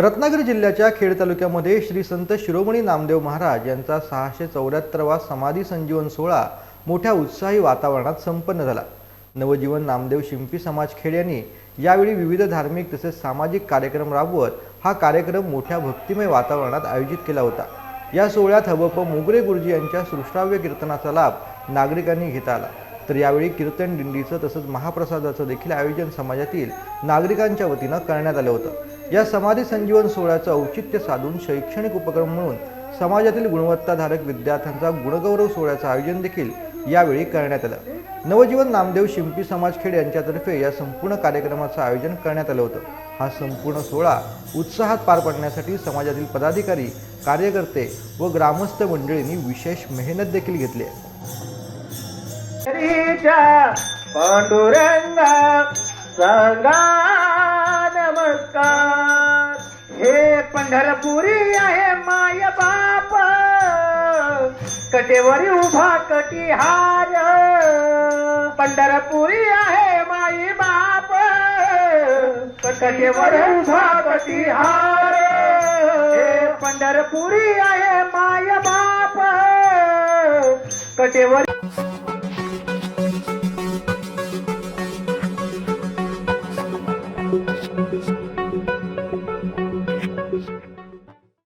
रत्नागिरी जिल्ह्याच्या खेड तालुक्यामध्ये श्री संत शिरोमणी नामदेव महाराज यांचा सहाशे चौऱ्याहत्तरवा समाधी संजीवन सोहळा मोठ्या उत्साही वातावरणात संपन्न झाला. नवजीवन नामदेव शिंपी समाज खेड यांनी यावेळी विविध धार्मिक तसेच सामाजिक कार्यक्रम राबवत हा कार्यक्रम मोठ्या भक्तिमय वातावरणात आयोजित केला होता. या सोहळ्यात हबप मोगरे गुरुजी यांच्या सृष्टाव्य कीर्तनाचा लाभ नागरिकांनी घेता आला. तर यावेळी कीर्तन दिंडीचं तसंच महाप्रसादाचं देखील आयोजन समाजातील नागरिकांच्या वतीनं करण्यात आलं होतं. या समाधी संजीवन सोहळ्याचं औचित्य साधून शैक्षणिक उपक्रम म्हणून समाजातील गुणवत्ताधारक विद्यार्थ्यांचा गुणगौरव सोहळ्याचं आयोजन देखील यावेळी करण्यात आलं. नवजीवन नामदेव शिंपी समाजखेड यांच्यातर्फे या संपूर्ण कार्यक्रमाचं आयोजन करण्यात आलं होतं. हा संपूर्ण सोहळा उत्साहात पार पाडण्यासाठी समाजातील पदाधिकारी कार्यकर्ते व ग्रामस्थ मंडळींनी विशेष मेहनत देखील घेतली आहे. पांडुरंगा हे पंढरपुरी आहे माय बाप. कटेवरी उभा कटिहार. पंढरपुरी आहे माई बाप. कटेवर उभा कटिहार. हे पंढरपुरी आहे माय बाप. कटेवर